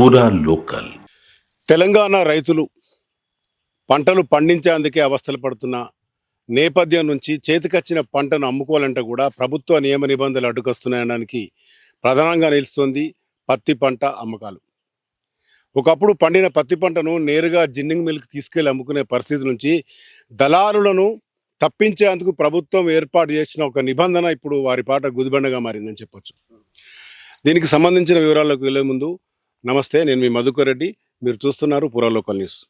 పూరా లోకల్. తెలంగాణ రైతులు పంటలు పండించేందుకే అవస్థలు పడుతున్న నేపథ్యం నుంచి చేతికొచ్చిన పంటను అమ్ముకోవాలంటే కూడా ప్రభుత్వ నియమ నిబంధనలు అడ్డుకొస్తున్నాయనడానికి ప్రధానంగా నిలుస్తుంది పత్తి పంట అమ్మకాలు. ఒకప్పుడు పండిన పత్తి పంటను నేరుగా జిన్నింగ్ మిల్క్ తీసుకెళ్ళి అమ్ముకునే పరిస్థితి నుంచి దళారులను తప్పించేందుకు ప్రభుత్వం ఏర్పాటు చేసిన ఒక నిబంధన ఇప్పుడు వారి పాట గుదిబండగా మారిందని చెప్పొచ్చు. దీనికి సంబంధించిన వివరాలకు వెళ్ళే ముందు నమస్తే నేను మీ మధుకర్ రెడ్డి. మీరు చూస్తున్నారు పురా లోకల్ న్యూస్.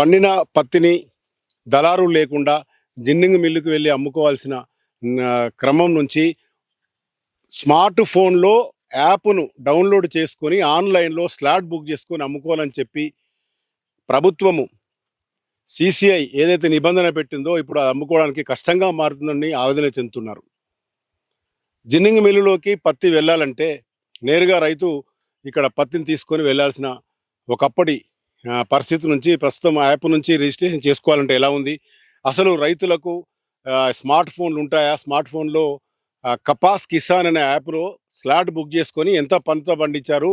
పండిన పత్తిని దళారు లేకుండా జిన్నింగ్ మిల్లుకు వెళ్ళి అమ్ముకోవాల్సిన క్రమం నుంచి స్మార్ట్ ఫోన్లో యాప్ను డౌన్లోడ్ చేసుకొని ఆన్లైన్లో స్లాట్ బుక్ చేసుకొని అమ్ముకోవాలని చెప్పి ప్రభుత్వము సిసిఐ ఏదైతే నిబంధన పెట్టిందో ఇప్పుడు అది అమ్ముకోవడానికి కష్టంగా మారుతుందని ఆవేదన చెందుతున్నారు. జిన్నింగ్ మిల్లులోకి పత్తి వెళ్ళాలంటే నేరుగా రైతు ఇక్కడ పత్తిని తీసుకొని వెళ్ళాల్సిన ఒకప్పటి పరిస్థితి నుంచి ప్రస్తుతం ఆ యాప్ నుంచి రిజిస్ట్రేషన్ చేసుకోవాలంటే ఎలా ఉంది? అసలు రైతులకు స్మార్ట్ ఫోన్లు ఉంటాయా? స్మార్ట్ ఫోన్లో కపాస్ కిసాన్ అనే యాప్లో స్లాట్ బుక్ చేసుకొని ఎంత పంట పండించారు?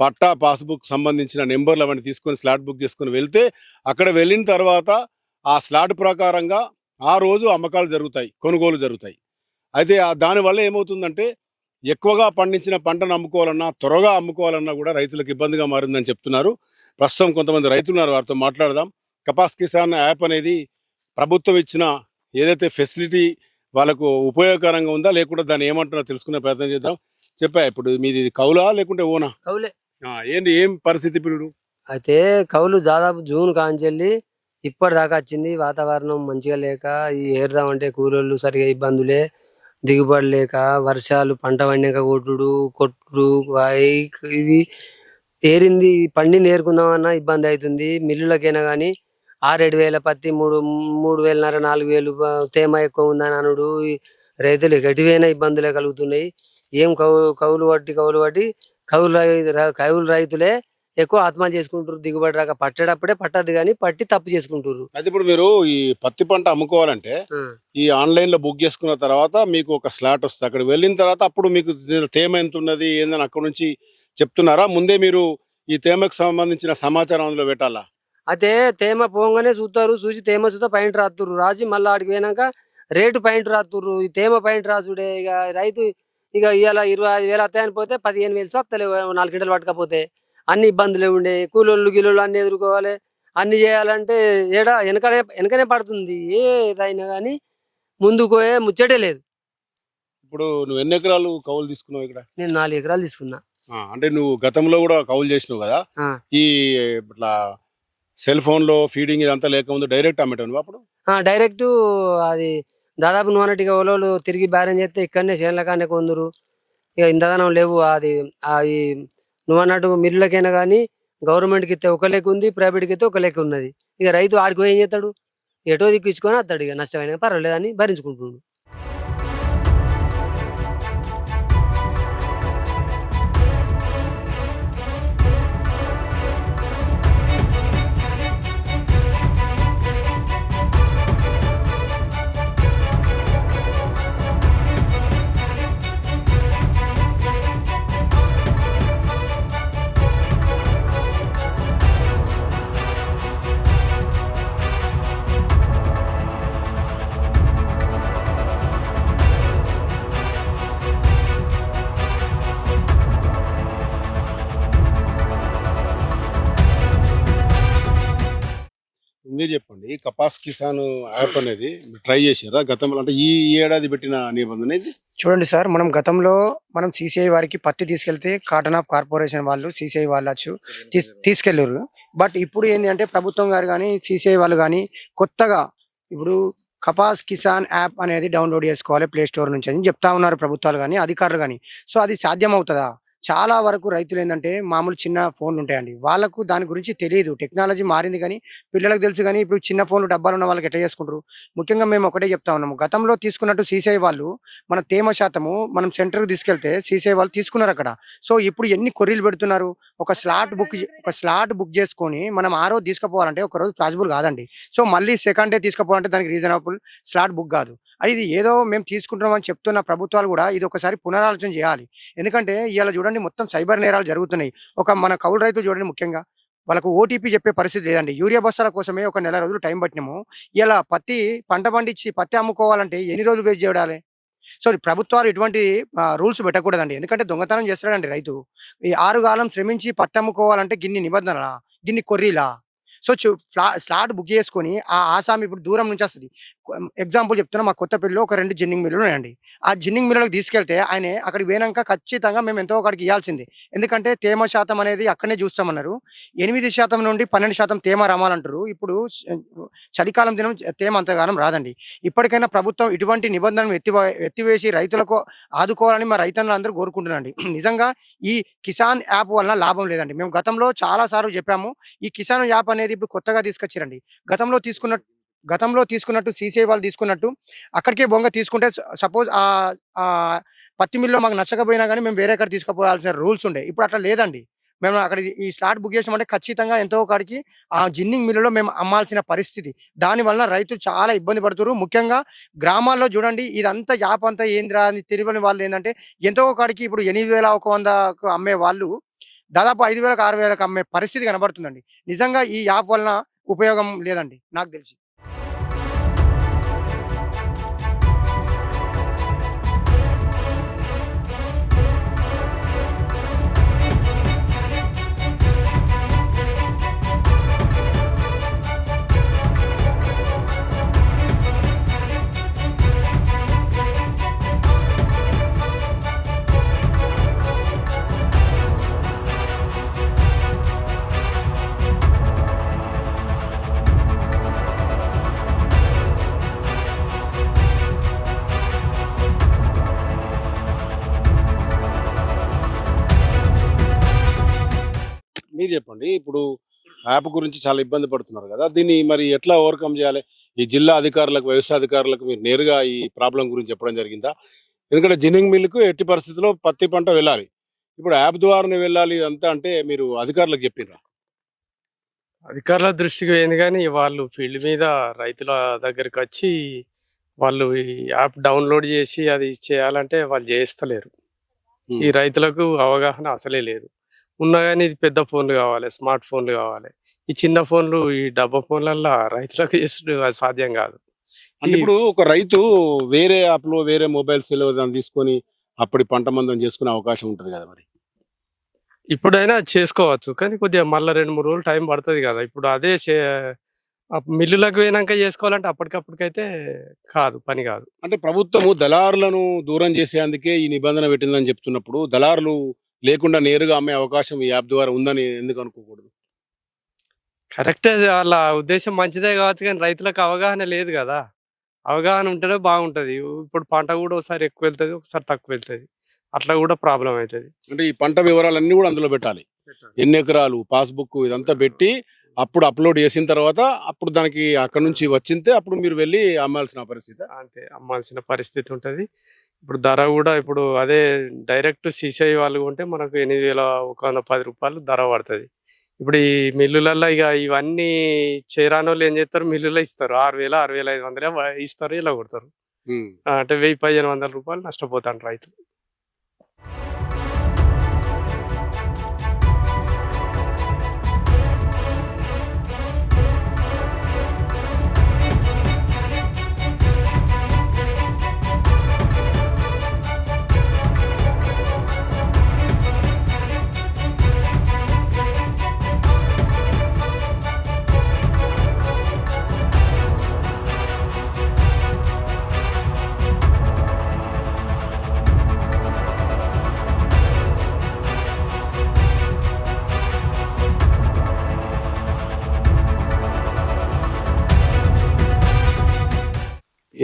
పట్టా పాస్బుక్ సంబంధించిన నెంబర్లు అవన్నీ తీసుకొని స్లాట్ బుక్ చేసుకొని వెళ్తే అక్కడ వెళ్ళిన తర్వాత ఆ స్లాట్ ప్రకారంగా ఆ రోజు అమ్మకాలు జరుగుతాయి కొనుగోలు జరుగుతాయి. అయితే దానివల్ల ఏమవుతుందంటే ఎక్కువగా పండించిన పంటను అమ్ముకోవాలన్నా త్వరగా అమ్ముకోవాలన్నా కూడా రైతులకు ఇబ్బందిగా మారిందని చెప్తున్నారు. ప్రస్తుతం కొంతమంది రైతులు ఉన్నారు వారితో మాట్లాడదాం. కపాస్ కిసాన్ యాప్ అనేది ప్రభుత్వం ఇచ్చిన ఏదైతే ఫెసిలిటీ వాళ్ళకు ఉపయోగకరంగా ఉందా లేకుంటే దాన్ని ఏమంటున్నా తెలుసుకునే ప్రయత్నం చేద్దాం. చెప్పా ఇప్పుడు మీది కౌలా లేకుంటే ఓనా? కౌలే. ఏంది ఏం పరిస్థితి ఇప్పుడు అయితే కౌలు దాదాపు జూన్ కాంచెల్లి ఇప్పటిదాకా వచ్చింది. వాతావరణం మంచిగా లేక ఈ ఏరుదామంటే కూలోళ్ళు సరిగా ఇబ్బందులే. దిగుబడి లేక వర్షాలు పంట పండాక కొట్టుడు కొట్టుడు వాయి- ఇది ఏరింది పండింది ఏరుకుందామన్నా ఇబ్బంది అవుతుంది మిల్లులకైనా కానీ ఆరేడు వేల పత్తి మూడు మూడు వేలన్నర నాలుగు వేలు తేమ ఎక్కువ ఉందని అనుడు. రైతులు ఎటువైనా ఇబ్బందులే కలుగుతున్నాయి. ఏం కౌ కౌలు పట్టి కౌలు పట్టి కౌలు రై- కౌలు రైతులే ఎక్కువ ఆత్మహత్య చేసుకుంటారు దిగుబడి రాక పట్టేటప్పుడే పట్టదు కానీ పట్టి తప్పు చేసుకుంటారు అయితే ఇప్పుడు మీరు ఈ పత్తి పంట అమ్ముకోవాలంటే ఈ ఆన్లైన్లో బుక్ చేసుకున్న తర్వాత మీకు ఒక స్లాట్ వస్తుంది. అక్కడ వెళ్ళిన తర్వాత అప్పుడు మీకు తేమ ఎంత ఉన్నది ఏందని అక్కడ నుంచి చెప్తున్నారా? ముందే మీరు ఈ తేమకు సంబంధించిన సమాచారం అందులో పెట్టాలా? అయితే తేమ పోగానే చూస్తారు చూసి తేమ చూస్తే పాయింట్ రాస్తుర్రు రాసి మళ్ళీ ఆడికి పోయినాక రేటు పాయింట్ రాస్తుర్రు ఈ తేమ పాయింట్ రాసుడే ఇక రైతు ఇక ఇవాళ ఇరవై ఐదు వేలు వస్తాయని పోతే పదిహేను వేలు వస్తలేవు నాలుగు గంటలు పట్టకపోతే. అన్ని ఇబ్బందులే ఉండే. కూలోళ్ళు గిలోళ్ళు అన్ని ఎదుర్కోవాలి. అన్ని చేయాలంటే ఏడా వెనకనే వెనకనే పడుతుంది. ఏదైనా కానీ ముందుకు పోయే ముచ్చటే లేదు. ఇప్పుడు నువ్వు ఎన్ని ఎకరాలు కౌలు తీసుకున్నావు ఇక్కడ? నేను నాలుగు ఎకరాలు తీసుకున్నా. అంటే నువ్వు గతంలో కూడా కౌలు చేసినావు కదా? ఆ. ఈ ఇట్లా సెల్ ఫోన్లో ఫీడింగ్ ఇదంతా లేకముందు డైరెక్ట్ అమ్మేటావు నువ్వు అప్పుడు? ఆ డైరెక్ట్ అది దాదాపు నూనెటిగా ఒలోలు తిరిగి బేరం చేస్తే ఇక్కడనే చేనుల కానీ కొందరు. ఇక ఇంతగానం లేవు. అది అది నువ్వు అన్నట్టు మిల్లులకైనా కానీ గవర్నమెంట్కి ఇస్తే ఒక లెక్క ఉంది ప్రైవేట్కి ఇస్తే ఒక లెక్క ఉన్నది. ఇక రైతు ఆడికి ఏం చేస్తాడు? ఎటో దిక్కించుకొని అత్తాడు ఇక. నష్టమైన పర్వాలేదు అని ఇది ఈ కపాస్ కిసాన్ యాప్ అనేది ట్రై చేసారా గతంలో అంటే ఈ ఏడాది పెట్టిన నిబంధన ఇది? చూడండి సార్ మనం గతంలో మనం సిసిఐ వారికి పత్తి తీసుకెళ్తే కాటన్ ఆఫ్ కార్పొరేషన్ వాళ్ళు సిసిఐ వాళ్ళు వచ్చు తీసుకెళ్ళారు బట్ ఇప్పుడు ఏంటి అంటే ప్రభుత్వం గారు కానీ సిసిఐ వాళ్ళు కానీ కొత్తగా ఇప్పుడు కపాస్ కిసాన్ యాప్ అనేది డౌన్లోడ్ చేసుకోవాలి ప్లే స్టోర్ నుంచి అని చెప్తా ఉన్నారు ప్రభుత్వాలు కానీ అధికారులు కానీ సో అది సాధ్యం అవుతుందా చాలా వరకు రైతులు ఏంటంటే మామూలు చిన్న ఫోన్లు ఉంటాయండి వాళ్ళకు దాని గురించి తెలియదు టెక్నాలజీ మారింది కానీ పిల్లలకు తెలుసు కానీ ఇప్పుడు చిన్న ఫోన్లు డబ్బాలు ఉన్న వాళ్ళకి ఎట్లా చేసుకుంటారు? ముఖ్యంగా మేము ఒకటే చెప్తా ఉన్నాము. గతంలో తీసుకున్నట్టు సీసీఐ వాళ్ళు మన తేమ శాతము మనం సెంటర్కి తీసుకెళ్తే సీసీఐ వాళ్ళు తీసుకున్నారు అక్కడ. సో ఇప్పుడు ఎన్ని కొర్రీలు పెడుతున్నారు? ఒక స్లాట్ బుక్ ఒక స్లాట్ బుక్ చేసుకొని మనం ఆ రోజు తీసుకుపోవాలంటే ఒక రోజు పాసిబుల్ కాదండి. సో మళ్ళీ సెకండ్ డే తీసుకుపోవాలంటే దానికి రీజనబుల్ స్లాట్ బుక్ కాదు. అది ఇది ఏదో మేము తీసుకుంటున్నామని చెప్తున్న ప్రభుత్వాలు కూడా ఇది ఒకసారి పునరాలోచన చేయాలి. ఎందుకంటే ఇవాళ చూడండి మొత్తం సైబర్ నేరాలు జరుగుతున్నాయి. ఒక మన కౌలు రైతులు చూడండి ముఖ్యంగా వాళ్ళకు ఓటీపీ చెప్పే పరిస్థితి లేదండి. యూరియా బస్తాల కోసమే ఒక నెల రోజులు టైం పట్టినాము. ఇలా పత్తి పంట పండించి పత్తి అమ్ముకోవాలంటే ఎన్ని రోజులు వేస్ట్ చేయాలి? సో ప్రభుత్వాలు ఇటువంటి రూల్స్ పెట్టకూడదండి. ఎందుకంటే దొంగతనం చేస్తాడండి రైతు. ఈ ఆరుగాలం శ్రమించి పత్తి అమ్ముకోవాలంటే గిన్ని నిబంధనలా? గిన్ని కొర్రీలా? సో ఫ్లా- స్లాట్ బుక్ చేసుకొని ఆ ఆసామి ఇప్పుడు దూరం నుంచి వస్తుంది ఎగ్జాంపుల్ చెప్తున్నా మా కొత్తపల్లిలో ఒక రెండు జిన్నింగ్ మిల్లులు ఉన్నాయండి. ఆ జిన్నింగ్ మిల్లులకు తీసుకెళ్తే ఆయన అక్కడికి పోయినాక ఖచ్చితంగా మేము ఎంతో అక్కడికి ఇవ్వాల్సిందే ఎందుకంటే తేమ శాతం అనేది అక్కడనే చూస్తామన్నారు. ఎనిమిది శాతం నుండి పన్నెండు శాతం తేమ రామాలంటారు ఇప్పుడు చలికాలం దినం తేమ అంతగానం రాదండి. ఇప్పటికైనా ప్రభుత్వం ఇటువంటి నిబంధనలు ఎత్తి ఎత్తివేసి రైతులకు ఆదుకోవాలని మా రైతన్నులు అందరూ కోరుకుంటున్నాండి నిజంగా ఈ కిసాన్ యాప్ వలన లాభం లేదండి. మేము గతంలో చాలా సార్లు చెప్పాము ఈ కిసాన్ యాప్ అనేది ఇప్పుడు కొత్తగా తీసుకొచ్చారండి. గతంలో తీసుకున్న గతంలో తీసుకున్నట్టు సీసీఐ వాళ్ళు తీసుకున్నట్టు అక్కడికే బొంగ తీసుకుంటే సపోజ్ ఆ పత్తి మిల్లో మాకు నచ్చకపోయినా కానీ మేము వేరే అక్కడ తీసుకుపోవాల్సిన రూల్స్ ఉండే. ఇప్పుడు అట్లా లేదండి. మేము అక్కడ ఈ స్లాట్ బుక్ చేసామంటే ఖచ్చితంగా ఎంతో కాడికి ఆ జిన్నింగ్ మిల్లులో మేము అమ్మాల్సిన పరిస్థితి. దాని వలన రైతులు చాలా ఇబ్బంది పడుతున్నారు ముఖ్యంగా గ్రామాల్లో చూడండి ఇదంతా యాప్ అంతా ఏందిరా అని తెలియని వాళ్ళు ఏంటంటే ఎంతో కాడికి ఇప్పుడు ఎనిమిది వేల ఒక వందకు అమ్మే వాళ్ళు దాదాపు ఐదు వేలకు ఆరు వేలకు అమ్మే పరిస్థితి కనబడుతుందండి. నిజంగా ఈ యాప్ వలన ఉపయోగం లేదండి నాకు తెలిసి. చెప్పండి ఇప్పుడు యాప్ గురించి చాలా ఇబ్బంది పడుతున్నారు కదా దీన్ని మరి ఎట్లా ఓవర్కమ్ చేయాలి? ఈ జిల్లా అధికారులకు వ్యవసాయ అధికారులకు మీరు నేరుగా ఈ ప్రాబ్లం గురించి చెప్పడం జరిగిందా? ఎందుకంటే జిన్నింగ్ మిల్లుకు ఎట్టి పరిస్థితుల్లో పత్తి పంట వెళ్ళాలి. ఇప్పుడు యాప్ ద్వారానే వెళ్ళాలి అంతా అంటే మీరు అధికారులకు చెప్పిండ్రా అధికారుల దృష్టికి పోయింది కానీ వాళ్ళు ఫీల్డ్ మీద రైతుల దగ్గరికి వచ్చి వాళ్ళు ఈ యాప్ డౌన్లోడ్ చేసి అది చేయాలంటే వాళ్ళు చేస్తలేరు. ఈ రైతులకు అవగాహన అసలే లేదు. ఉన్నా కానీ ఇది పెద్ద ఫోన్లు కావాలి స్మార్ట్ ఫోన్లు కావాలి. ఈ చిన్న ఫోన్లు ఈ డబ్బా ఫోన్లల్లో రైతులకు అది సాధ్యం కాదు. అంటే ఇప్పుడు ఒక రైతు వేరే యాప్లో వేరే మొబైల్స్ దాన్ని తీసుకొని అప్పటి పంట మందం చేసుకునే అవకాశం ఉంటుంది కదా మరి? ఇప్పుడైనా చేసుకోవచ్చు కానీ కొద్దిగా మళ్ళీ రెండు మూడు రోజులు టైం పడుతుంది కదా. ఇప్పుడు అదే మిల్లులకు పోయినాక చేసుకోవాలంటే అప్పటికప్పటికైతే కాదు పని కాదు. అంటే ప్రభుత్వము దళారులను దూరం చేసేందుకే ఈ నిబంధన పెట్టిందని చెప్తున్నప్పుడు దళారులు లేకుండా నేరుగా అమ్మే అవకాశం ఈ యాప్ ద్వారా ఉందని ఎందుకు అనుకోకూడదు? కరెక్టే వాళ్ళ ఉద్దేశం మంచిదే కావచ్చు కానీ రైతులకు అవగాహన లేదు కదా. అవగాహన ఉంటేనే బాగుంటది. ఇప్పుడు పంట కూడా ఒకసారి ఎక్కువ వెళ్తుంది ఒకసారి తక్కువ వెళ్తుంది. అట్లా కూడా ప్రాబ్లం అవుతుంది. అంటే ఈ పంట వివరాలన్నీ కూడా అందులో పెట్టాలి. ఎన్ని ఎకరాలు పాస్బుక్ ఇదంతా పెట్టి అప్పుడు అప్లోడ్ చేసిన తర్వాత అప్పుడు దానికి అక్కడ నుంచి వచ్చింతే అప్పుడు మీరు వెళ్ళి అమ్మాల్సిన పరిస్థితి. అంతే అమ్మాల్సిన పరిస్థితి ఉంటది. ఇప్పుడు ధర కూడా ఇప్పుడు అదే డైరెక్ట్ సీసీఐ వాళ్ళు ఉంటే మనకు ఎనిమిది వేల ఒక వంద పది రూపాయలు ధర పడుతుంది. ఇప్పుడు ఈ మిల్లులలో ఇక ఇవన్నీ చేరాని వాళ్ళు ఏం చేస్తారు? మిల్లులో ఇస్తారు. ఆరు వేల ఆరు వేల ఐదు వందలే ఇస్తారు ఇలా కొడతారు. అంటే వెయ్యి పదిహేను వందల రూపాయలు నష్టపోతాను రైతు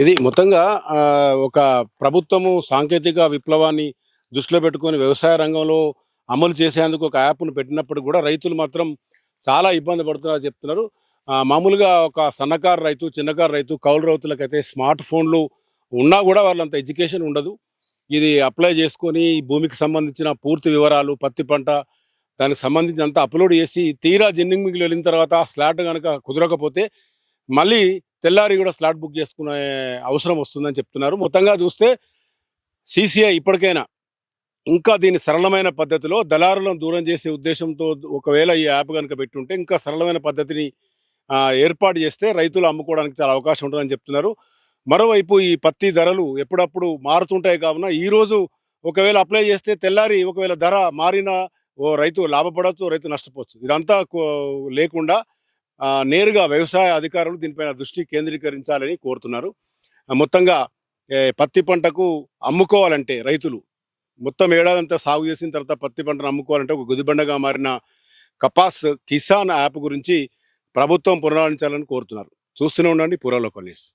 ఇది మొత్తంగా ఒక ప్రభుత్వము సాంకేతిక విప్లవాన్ని దృష్టిలో పెట్టుకొని వ్యవసాయ రంగంలో అమలు చేసేందుకు ఒక యాప్ను పెట్టినప్పుడు కూడా రైతులు మాత్రం చాలా ఇబ్బంది పడుతున్నారని చెప్తున్నారు. మామూలుగా ఒక సన్నకారు రైతు చిన్నకారు రైతు కౌలు రైతులకైతే స్మార్ట్ ఫోన్లు ఉన్నా కూడా వాళ్ళంత ఎడ్యుకేషన్ ఉండదు. ఇది అప్లై చేసుకొని భూమికి సంబంధించిన పూర్తి వివరాలు పత్తి పంట దానికి సంబంధించి అంతా అప్లోడ్ చేసి తీరా జిన్నింగ్ మిగిలి వెళ్ళిన తర్వాత స్లాట్ కనుక కుదరకపోతే మళ్ళీ తెల్లారి కూడా స్లాట్ బుక్ చేసుకునే అవసరం వస్తుందని చెప్తున్నారు. మొత్తంగా చూస్తే సీసీఐ ఇప్పటికైనా ఇంకా దీన్ని సరళమైన పద్ధతిలో దళారులను దూరం చేసే ఉద్దేశంతో ఒకవేళ ఈ యాప్ కనుక పెట్టుంటే ఇంకా సరళమైన పద్ధతిని ఏర్పాటు చేస్తే రైతులు అమ్ముకోవడానికి చాలా అవకాశం ఉంటుందని చెప్తున్నారు. మరోవైపు ఈ పత్తి ధరలు ఎప్పుడప్పుడు మారుతుంటాయి కావున ఈరోజు ఒకవేళ అప్లై చేస్తే తెల్లారి ఒకవేళ ధర మారిన ఓ రైతు లాభపడవచ్చు రైతు నష్టపోవచ్చు. ఇదంతా లేకుండా నేరుగా వ్యవసాయ అధికారులు దీనిపైన దృష్టి కేంద్రీకరించాలని కోరుతున్నారు. మొత్తంగా పత్తి పంటకు అమ్ముకోవాలంటే రైతులు మొత్తం ఏడాదంతా సాగు చేసిన తర్వాత పత్తి పంటను అమ్ముకోవాలంటే ఒక గుదిబండగా మారిన కపాస్ కిసాన్ యాప్ గురించి ప్రభుత్వం పునరాలించాలని కోరుతున్నారు. చూస్తూనే ఉండండి పురాలో న్యూస్.